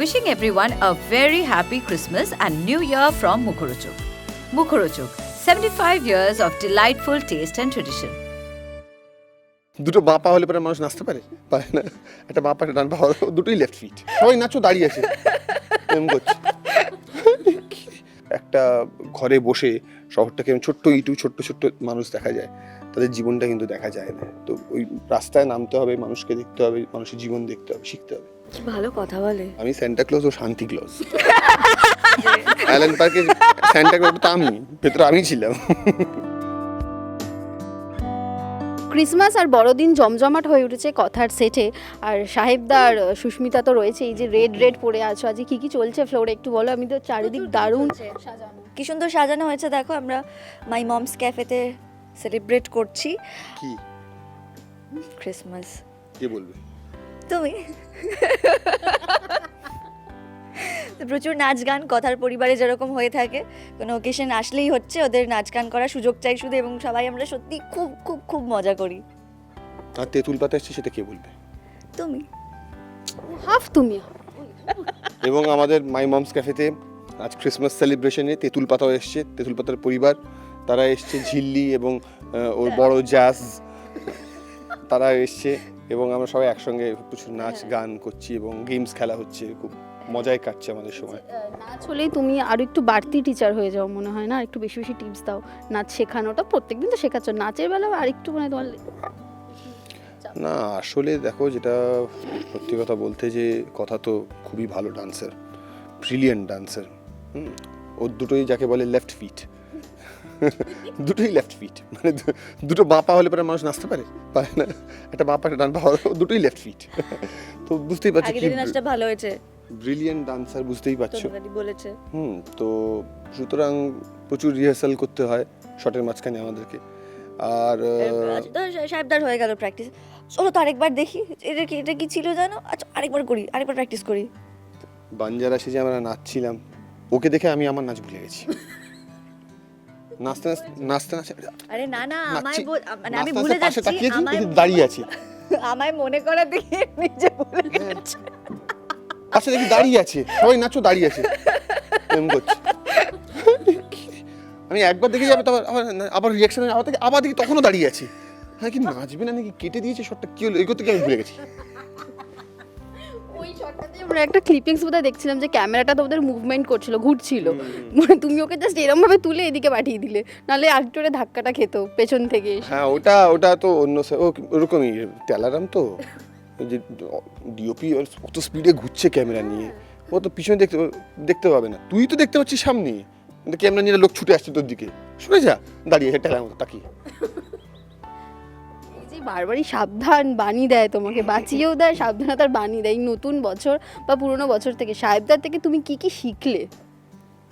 Wishing everyone a very happy Christmas and New Year from Mukhorochuk. Mukhorochuk, 75 years of delightful taste and tradition. দুটো বাঁ পা হলে পরে মানুষ নাচতে পারে? পারে না। একটা বাঁ পা একটা ডান পা দুটোই লেফট ফিট সবাই নাচো দাঁড়িয়ে আছে। এরকম করছে। একটা ঘরে বসে শহরটাকে ছোট্ট ইটু ছোট্ট ছোট্ট মানুষ দেখা যায়। তাদের জীবনটা কিন্তু দেখা যায় না। তো ওই রাস্তায় নামতে হবে মানুষকে দেখতে হবে মানুষের জীবন দেখতে হবে শিখতে হবে। কি ভালো কথা বলে। আমি স্যান্টা ক্লজ ও শান্তি ক্লজ অ্যালেন পার্কে স্যান্টা ক্লজ তো আমি ভেতরে আমি ছিলাম। ক্রিসমাস আর বড়দিন জমজমাট হয়ে উঠেছে কথার সেটে। আর সাহেবদার সুস্মিতা তো রয়েছে এই যে রেড রেড পরে আছো। আজকে কি কি চলছে ফ্লোরে একটু বলো আমি তো চারিদিক দারুণ। সাজানো। কি সুন্দর সাজানো হয়েছে দেখো আমরা মাই মমস ক্যাফেতে সেলিব্রেট করছি। কি? ক্রিসমাস কে বলবে? তুমি। প্রচুর নাচ গান কথার পরিবারে যেরকম হয়ে থাকে। কোনো ওকেশন আসলেই হচ্ছে ওদের নাচ গান করার সুযোগ চাই শুধু এবং সবাই আমরা সত্যি খুব খুব খুব মজা করি। আর তেঁতুল পাতা এসছে সেটা কে বলবে? তুমি। হাফ তুমি এবং আমাদের মাই মমস ক্যাফেতে আজ ক্রিসমাস সেলিব্রেশনে তেঁতুল পাতাও এসছে। তেঁতুল পাতার পরিবার তারা এসছে ঝিল্লি এবং ওর বড় জাজ তারা এসছে। এবং আমরা সবাই একসঙ্গে প্রচুর নাচ গান করছি এবং গেমস খেলা হচ্ছে খুব মজাই কাটছে আমাদের সময়। নাচ হলেই তুমি আরও একটু বাড়তি টিচার হয়ে যাও মনে হয় না? একটু বেশি বেশি টিপস দাও। নাচ শেখানোটা প্রত্যেকদিন তো শেখাচ্ছ। নাচের বেলা আর একটু মানে তোমার না আসলে দেখো যেটা সত্যি কথা বলতে যে কথা তো খুবই ভালো ডান্সার ব্রিলিয়েন্ট ডান্সার হুম? ওর দুটোই যাকে বলে লেফট ফিট দুটোই লেফট ফিট মানে দুটো বাঁ পা হলে পরে মানুষ নাচতে পারে? পারে না। একটা বাঁ পা ডান পা হলো দুটোই লেফট ফিট তো বুঝতেই পারছ কি নাচটা ভালো হয়েছে। ব্রিলিয়েন্ট ডান্সার বুঝতেই পারছ। বলেছে। হুম তো সুতরাং প্রচুর রিহার্সাল করতে হয় শটের মাঝখানে আমাদেরকে। আর সাহেবদার হয়ে গেল প্র্যাকটিস চলো তো আরেকবার দেখি এটা কি এটা কি ছিল জানো? আচ্ছা আরেকবার করি আরেকবার প্র্যাকটিস করি। বাঞ্জারা সেজে আমরা নাচছিলাম। ওকে দেখে আমি আমার নাচ ভুলে গেছি। নাচতে নাচতে নাচতে আরে না না আমায় মানে আমি ভুলে যাচ্ছি আমায় দাঁড়িয়ে আছি। আমায় মনে করা দেখে নিজে ভুলে যাচ্ছি। পাশে দেখি দাঁড়িয়ে আছে সবাই নাচো দাঁড়িয়ে আছে। এরকম করছে। আমি একবার দেখে যাবে তারপর আবার আবার রিয়াকশন আবার দেখি আবার দেখি তখনও দাঁড়িয়ে আছে। হ্যাঁ কি নাচবে না নাকি কেটে দিয়েছে শটটা? কি হলো? এগোতে গিয়ে আমি ভুলে গেছি। আমরা একটা ক্লিপিংস বোধহয় দেখছিলাম যে ক্যামেরাটা তো ওদের মুভমেন্ট করছিল ঘুরছিল। মানে তুমি ওকে জাস্ট এরকম ভাবে তুলে এদিকে পাঠিয়ে দিলে নাহলে আরেকটু ধাক্কাটা খেত পেছন থেকে হ্যাঁ ওটা ওটা তো অন্য সে- ও ওরকমই টেলারাম তো? যে ডিওপি কত স্পিডে ঘুরছে ক্যামেরা নিয়ে। ও তো পিছনে দেখতে দেখতে পাবে না। তুই তো দেখতে পাচ্ছিস সামনে। ক্যামেরা নিয়ে লোক ছুটে আসছে তোর দিকে। শুনে যা দাঁড়িয়ে আছে টেলার মতো তাকিয়ে। বারবারই সাবধান বাণী দেয় তোমাকে বাঁচিয়েও দেয় সাবধানতার বাণী দেয় নতুন বছর বা পুরনো বছর থেকে। সাহেবদার থেকে তুমি কি কি শিখলে?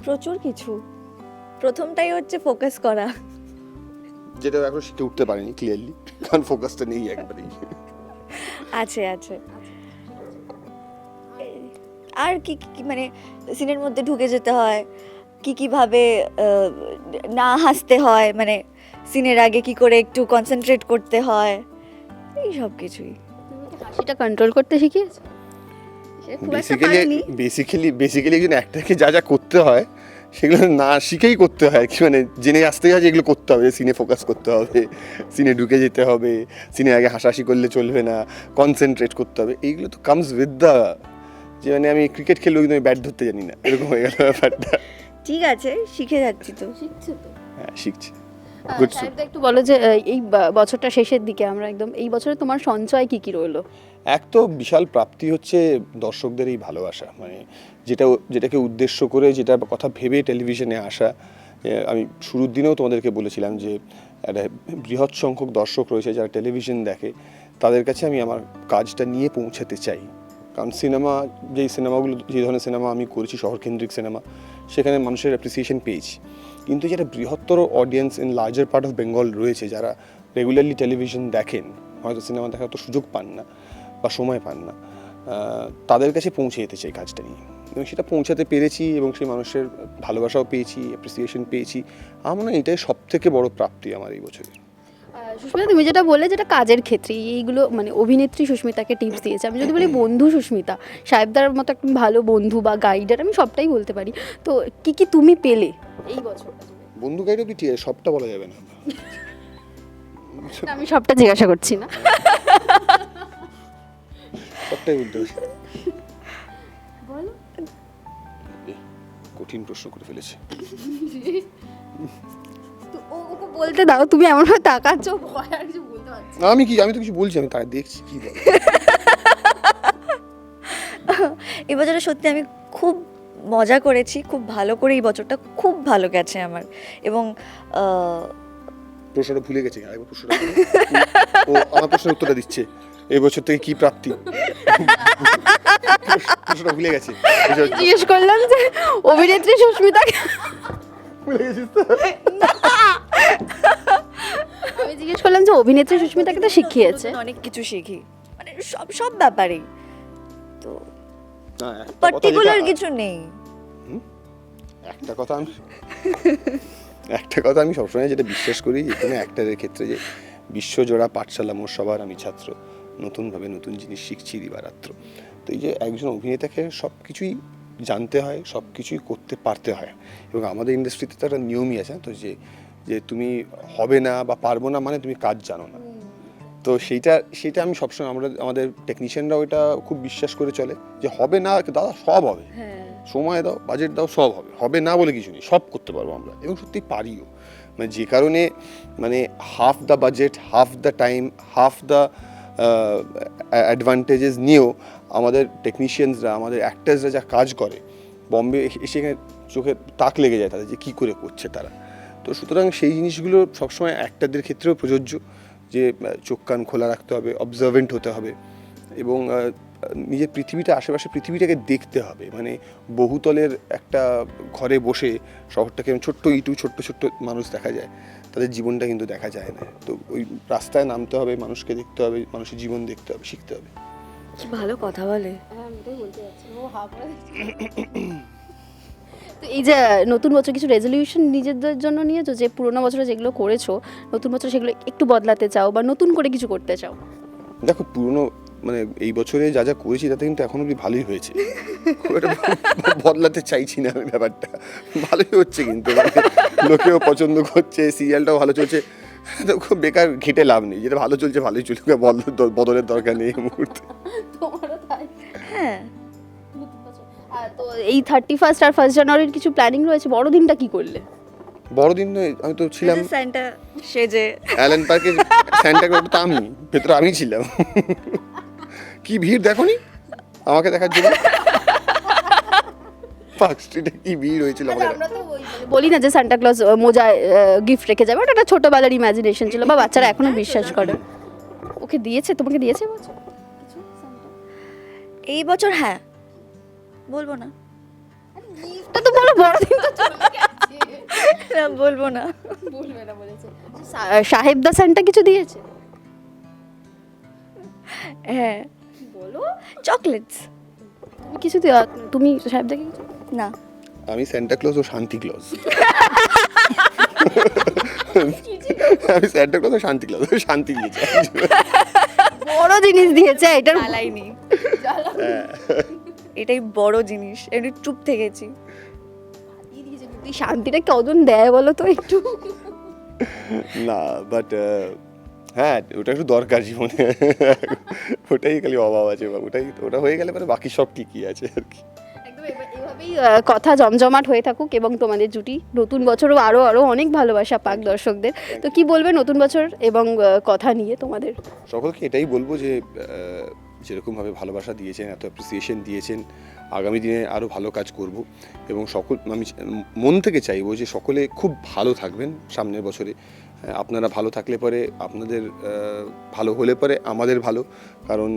প্রচুর কিছু। প্রথমটাই হচ্ছে ফোকাস করা। যেটা এখন শিখে উঠতে পারিনি ক্লিয়ারলি কারণ ফোকাসটা নেই একবারেই। আছে আছে। আর কি কি- কি মানে সিনের মধ্যে ঢুকে যেতে হয় কি কীভাবে না হাসতে হয় মানে সিনের আগে কি করে একটু কনসেন্ট্রেট করতে হয় এই সব কিছুই। হাসিটা কন্ট্রোল করতে শিখিয়েছো? সে খুব একটা বেসিক্যালি বেসিক্যালি বেসিক্যালি একজন অ্যাক্টারকে যা যা করতে হয় সেগুলো না শিখেই করতে হয়। কি মানে জেনে আসতে হয় যে এগুলো করতে হবে সিনে ফোকাস করতে হবে সিনে ঢুকে যেতে হবে সিনে আগে হাসাহাসি করলে চলবে না কনসেন্ট্রেট করতে হবে। এইগুলো তো কামস উইথ দ্য যে মানে আমি ক্রিকেট খেলব কিন্তু আমি ব্যাট ধরতে জানি না। এরকম হয়ে গেল ব্যাপারটা। ঠিক আছে শিখে যাচ্ছি তো। শিখছো তো। হ্যাঁ শিখছি। একটু বলো যে এই বছরটা শেষের দিকে আমরা একদম এই বছরে তোমার সঞ্চয় কি কি রইল? এক তো বিশাল প্রাপ্তি হচ্ছে দর্শকদের এই ভালোবাসা। মানে যেটা যেটাকে উদ্দেশ্য করে যেটা কথা ভেবে টেলিভিশনে আসা আমি শুরুর দিনেও তোমাদেরকে বলেছিলাম যে একটা বৃহৎ সংখ্যক দর্শক রয়েছে যারা টেলিভিশন দেখে তাদের কাছে আমি আমার কাজটা নিয়ে পৌঁছাতে চাই। কারণ সিনেমা যেই সিনেমাগুলো যে ধরনের সিনেমা আমি করেছি শহরকেন্দ্রিক সিনেমা সেখানে মানুষের অ্যাপ্রিসিয়েশন পেয়েছি। কিন্তু যারা বৃহত্তর audience in larger part of Bengal রয়েছে যারা রেগুলারলি টেলিভিশন দেখেন হয়তো সিনেমা দেখার তো সুযোগ পান না বা সময় পান না তাদের কাছে পৌঁছে যেতে চাই কাজটা নিয়ে। এবং সেটা পৌঁছাতে পেরেছি এবং সেই মানুষের ভালোবাসাও পেয়েছি অ্যাপ্রিসিয়েশন পেয়েছি। আমার এটাই সব থেকে বড় প্রাপ্তি আমার এই বছরে। আহ, সুস্মিতা তুমি যেটা বললে যেটা কাজের ক্ষেত্রে এইগুলো মানে অভিনেত্রী সুস্মিতাকে টিপস দিয়েছে। আমি যদি বলি বন্ধু সুস্মিতা সাহেবদার মতো একটা ভালো বন্ধু বা গাইডার আমি সবটাই বলতে পারি। তো কি কি তুমি পেলে এই বছর? বন্ধু গাইড অব্দি ঠিক সবটা বলা যাবে না। আমি সবটা জিজ্ঞাসা করছি না। সবটাই বলতে কঠিন প্রশ্ন করে ফেলেছে। ও- ওকে বলতে দাও তুমি এমন ভাবে তাকাচ্ছ ভয় আর কিছু বলতে পারছি। আমি কি আমি তো কিছু বলছি আমি তাই দেখছি কি বলে এই বছরটা সত্যি আমি খুব মজা করেছি খুব ভালো করে এই বছরটা খুব ভালো গেছে আমার এবং প্রশ্নটা ভুলে গেছে আরেকবার প্রশ্নটা। ও আমার প্রশ্নের উত্তরটা দিচ্ছে এই বছর থেকে কি প্রাপ্তি প্রশ্নটা ভুলে গেছে জিজ্ঞেস করলাম যে অভিনেত্রী সুস্মিতাকে ভুলে গেছিস তো? যে অভিনেত্রী সুস্মিতাকে তো শিখিয়েছে। অনেক কিছু শিখি। মানে সব সব ব্যাপারেই। তো পার্টিকুলার কিছু নেই। একটা কথা আমি একটা কথা আমি সবসময় যেটা বিশ্বাস করি যে কোনো অ্যাক্টারের ক্ষেত্রে যে বিশ্বজোড়া পাঠশালা মোর সবার আমি ছাত্র। নতুনভাবে নতুন জিনিস শিখছি দিবারাত্র। তো এই যে একজন অভিনেতাকে সব কিছুই জানতে হয় সব কিছুই করতে পারতে হয়। এবং আমাদের ইন্ডাস্ট্রিতে তো একটা নিয়মই আছে তো যে যে তুমি হবে না বা পারব না মানে তুমি কাজ জানো না। তো সেইটা সেইটা আমি সবসময় আমরা আমাদের টেকনিশিয়ানরাও এটা খুব বিশ্বাস করে চলে যে হবে না দাদা সব হবে। সময় দাও বাজেট দাও সব হবে। হবে না বলে কিছু নেই সব করতে পারব আমরা। এবং সত্যি পারিও। মানে যে কারণে মানে half the budget half the time half the advantages নিয়েও আমাদের টেকনিশিয়ানসরা আমাদের অ্যাক্টার্সরা যা কাজ করে বম্বে এসে এখানে চোখে তাক লেগে যায় তাদের যে কী করে করছে তারা। তো সুতরাং সেই জিনিসগুলো সবসময় অ্যাক্টারদের ক্ষেত্রেও প্রযোজ্য যে চোখ কান খোলা রাখতে হবে অবজারভেন্ট হতে হবে এবং নিজের পৃথিবীটা আশেপাশে পৃথিবীটাকে দেখতে হবে। মানে বহুতলের একটা ঘরে বসে শহরটাকে ছোট্ট ইটু ছোট্ট ছোট্ট মানুষ দেখা যায় তাদের জীবনটা কিন্তু দেখা যায় না। তো ওই রাস্তায় নামতে হবে মানুষকে দেখতে হবে মানুষের জীবন দেখতে হবে শিখতে হবে। ভালো কথা বলে। তো এই যে নতুন বছর কিছু রেজলিউশন নিজেদের জন্য নিয়েছো যে পুরোনো বছরে যেগুলো করেছ নতুন বছরে সেগুলো একটু বদলাতে চাও বা নতুন করে কিছু করতে চাও? দেখো পুরনো মানে এই বছরে যা যা করেছি তাতে কিন্তু এখন অব্দি ভালোই হয়েছে। বদলাতে চাইছি না আমি ব্যাপারটা। ভালোই হচ্ছে কিন্তু মানে লোকেও পছন্দ করছে সিরিয়ালটাও ভালো চলছে। তো খুব বেকার ঘেটে লাভ নেই যেটা ভালো চলছে ভালোই চলুক বদলের দরকার নেই এই মুহূর্তে। হ্যাঁ। তো এই থার্টি ফার্স্ট আর ফার্স্ট জানুয়ারির কিছু প্ল্যানিং রয়েছে? বড়দিনটা কি করলে? বড়দিন নয় আমি তো ছিলাম স্যান্টা সেজে। অ্যালেন পার্কে স্যান্টা ক্লজ তো আমি ভেতরে আমি ছিলাম। কি ভিড় দেখোনি? আমাকে দেখার জন্য? পার্ক স্ট্রিটে কি ভিড় হয়েছিল আমাকে আমরা তো মানে বলি না যে সান্টা ক্লজ মোজায় গিফট রেখে যাবে ওটা একটা ছোটবেলার ইমাজিনেশন ছিল বা বাচ্চারা এখনও বিশ্বাস করে। ওকে দিয়েছে? তোমাকে দিয়েছে বছর? এই বছর হ্যাঁ। বলব না। তো বলো চলে গেছে। না বলব না। বলবে না বলেছে। সাহেবদা সান্টা কিছু দিয়েছে? হ্যাঁ। বলো। চকলেটস। তুমি কিছু দেওয়া- তুমি সাহেবদাকে কিছু না। আমি স্যান্টা ক্লজ ও শান্তি ক্লজ আমি স্যান্টা ক্লজ ও শান্তি ক্লজ শান্তি দিয়েছে বড় জিনিস দিয়েছে এটার জ্বালাইনি। এটাই বড় জিনিস একটু চুপ থেকেছি। তুই শান্তিটা কজন দেয় বলো তো একটু? না বাট হ্যাঁ ওটা একটু দরকার জীবনে। ওটাই খালি অভাব আছে বা ওটাই ওটা হয়ে গেলে পরে বাকি সব ঠিকই আছে আর কি। এভাবেই কথা জমজমাট হয়ে থাকুক এবং তোমাদের জুটি নতুন বছরও আরও আরও অনেক ভালোবাসা পাক দর্শকদের। তো কি বলবে নতুন বছর এবং কথা নিয়ে তোমাদের? সকলকে এটাই বলব যে যেরকমভাবে ভালোবাসা দিয়েছেন, এত অ্যাপ্রিসিয়েশন দিয়েছেন। আগামী দিনে আরও ভালো কাজ করব এবং সকল, আমি মন থেকে চাইব যে সকলে খুব ভালো থাকবেন সামনের বছরে। আপনারা ভালো থাকলে পরে আপনাদের ভালো হলে পরে আমাদের ভালো, কারণ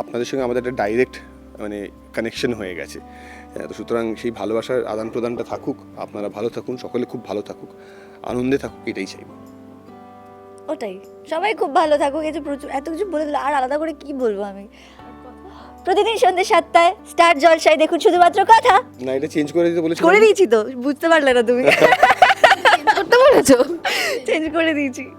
আপনাদের সঙ্গে আমাদের একটা ডাইরেক্ট মানে কানেকশন হয়ে গেছে। তো সুতরাং সেই ভালোবাসার আদান প্রদানটা থাকুক, আপনারা ভালো থাকুন, সকলে খুব ভালো থাকুক, আনন্দে থাকুক, এটাই চাইব। ওটাই। সবাই খুব ভালো থাকো এই যে প্রচুর এত কিছু বলে দিল আর আলাদা করে কি বলব আমি? প্রতিদিন সন্ধ্যে সাতটায় স্টার জলসায় দেখুন শুধুমাত্র কথা। না এটা চেঞ্জ করে দিতে বলেছি করে দিয়েছি তো বুঝতে পারলে না তুমি। করতে বলেছ? চেঞ্জ করে দিয়েছি।